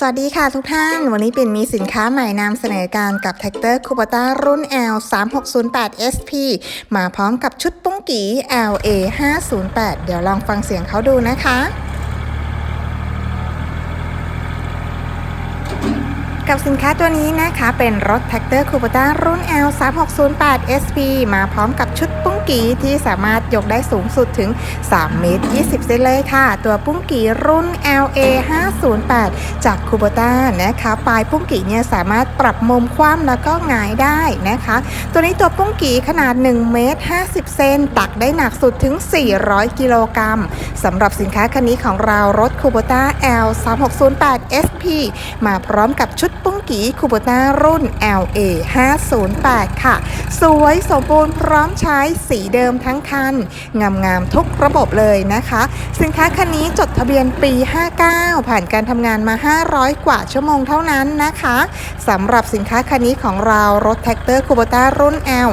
สวัสดีค่ะทุกท่าน วันนี้เป็นมีสินค้าใหม่นำเสนอการกับแท็กเตอร์คูปต้ารุ่น L 3608 SP มาพร้อมกับชุดปุ้งกี LA 508 เดี๋ยวลองฟังเสียงเขาดูนะคะ กับสินค้าตัวนี้นะคะ เป็นรถแท็กเตอร์คูปต้ารุ่น L 3608 SP มาพร้อมกับชุดปุ้งกีที่สามารถยกได้สูงสุดถึง 3 เมตร 20 เซนเลยค่ะ ตัวปุ้งกีรุ่น LA 508 จากคูปต้านะคะปลายปุ้งกีเนี่ยสามารถปรับมุมคว่ำแล้วก็หงายได้นะคะ ตัวนี้ตัวปุ้งกีขนาด 1 เมตร 50 เซนตักได้หนักสุดถึง 400 กิโลกรัมสำหรับสินค้าคันนี้ของเรารถคูปต้า L 3608 SP มาพร้อมกับชุดปุ้งกีคูโบต้ารุ่น LA 508ค่ะ สวยสมบูรณ์พร้อมใช้สีเดิมทั้งคัน งามๆทุกระบบเลยนะคะ สินค้าคันนี้จดทะเบียนปี 59 ผ่านการทำงานมา 500 กว่าชั่วโมงเท่านั้นนะคะสำหรับสินค้าคันนี้ของเรารถแท็กเตอร์คูโบต้ารุ่น L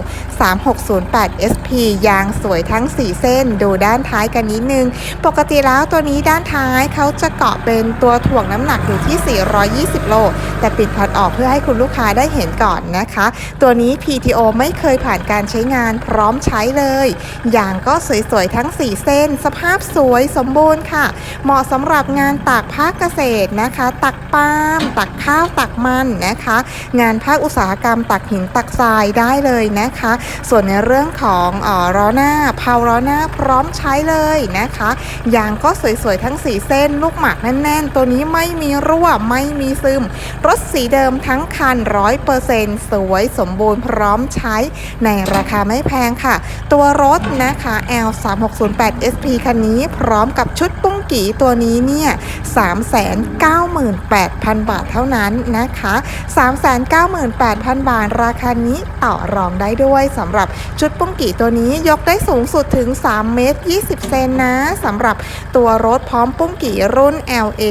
3608 SP ยางสวยทั้ง 4 เส้น ดูด้านท้ายกันนิดนึง ปกติแล้วตัวนี้ด้านท้ายเขาจะเกาะเป็นตัวถ่วงน้ำหนักอยู่ที่ 420 โล แต่ปิดพอร์ตออกเพื่อให้คุณลูกค้าได้เห็นก่อนนะคะ ตัวนี้ PTO ไม่เคยผ่านการใช้งานพร้อมใช้เลยยางก็สวยๆทั้ง 4 เส้น สภาพสวยสมบูรณ์ค่ะ เหมาะสำหรับงานตากภาคเกษตรนะคะ ตักปาล์มตักข้าวตักมันนะคะ งานภาคอุตสาหกรรมตักหินตักทรายได้เลยนะคะ ส่วนในเรื่องของเออล้อหน้าเพาล้อหน้าพร้อมใช้เลยนะคะยางก็สวยๆทั้ง 4 เส้น ลูกหมากแน่นๆ ตัวนี้ไม่มีรั่วไม่มีซึม รถสีเดิมทั้งคัน 100%สวยสมบูรณ์พร้อมใช้ในราคาไม่แพงค่ะ ตัวรถนะคะ L 3 6 0 8 SP คันนี้พร้อมกับชุดปุ้ง กีตัวนี้เนี่ย398,000 บาทเท่านั้นนะคะ 398,000 บาทราคานี้ต่อรองได้ด้วยสำหรับชุดปุ้งกีตัวนี้ยกได้สูงสุดถึง 3 เมตร 20 เซนนะสำหรับตัวรถพร้อมปุ้งกีรุ่น LA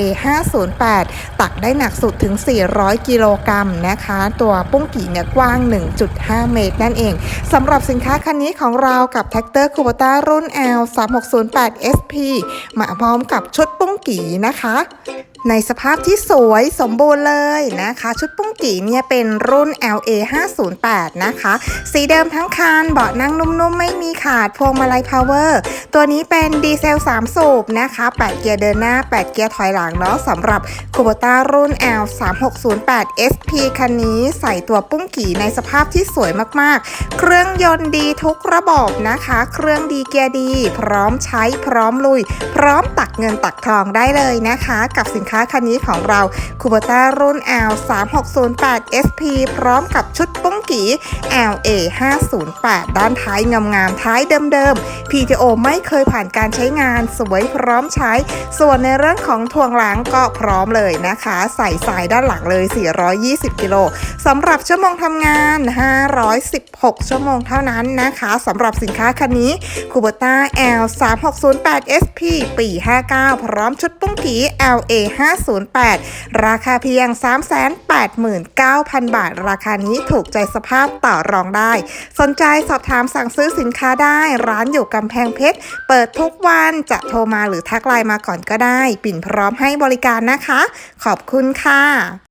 508 ตักได้หนักสุดถึง 400 กิโลกรัมนะคะ ตัวปุ้งกีเนี่ยกว้าง 1.5 เมตรนั่นเองสำหรับสินค้าคันนี้ของเรากับแท็กเตอร์คู b ต้ารุ่น L 3608 SP มาพร้อมกับชุดปุ้งกีนะคะ ในสภาพที่สวยสมบูรณ์เลยนะคะ ชุดปุ้งกี่เนี่ยเป็นรุ่น LA 508นะคะ สีเดิมทั้งคันเบาะนั่งนุ่มๆ ไม่มีขาดพวงมาลัยพาวเวอร์ตัวนี้เป็นดีเซล 3 สูบนะคะ 8 เกียร์เดินหน้า 8 เกียร์ถอยหลังเนาะสำหรับคูโบต้ารุ่น L 3608 SP คันนี้ใส่ตัวปุ้งกี่ในสภาพที่สวยมากๆ เครื่องยนต์ดีทุกระบบนะคะ เครื่องดีเกียร์ดี พร้อมใช้พร้อมลุย พร้อมตักเงินตักทองได้เลยนะคะ กับสินค้าคันนี้ของเราคูโบต้ารุ่น L 3608 SP พร้อมกับชุดปุ้งกี LA 508 ด้านท้ายงามๆ ท้ายเดิมๆ PTO ไม่เคยผ่านการใช้งานสวยพร้อมใช้ ส่วนในเรื่องของถ่วงหลังก็พร้อมเลยนะคะ ใส่สายด้านหลังเลย 420 กิโลสำหรับชั่วโมงทำงาน 516 ชั่วโมงเท่านั้นนะคะสำหรับสินค้าคันนี้คูโบต้า L 3608 SP ปี 59 พร้อมชุดปุ้งกี LA 508 ราคาเพียง 389,000 บาท ราคานี้ถูกใจสภาพต่อรองได้ สนใจสอบถามสั่งซื้อสินค้าได้ ร้านอยู่กำแพงเพชร เปิดทุกวันจะโทรมาหรือทักไลน์มาก่อนก็ได้ ปิ่นพร้อมให้บริการนะคะ ขอบคุณค่ะ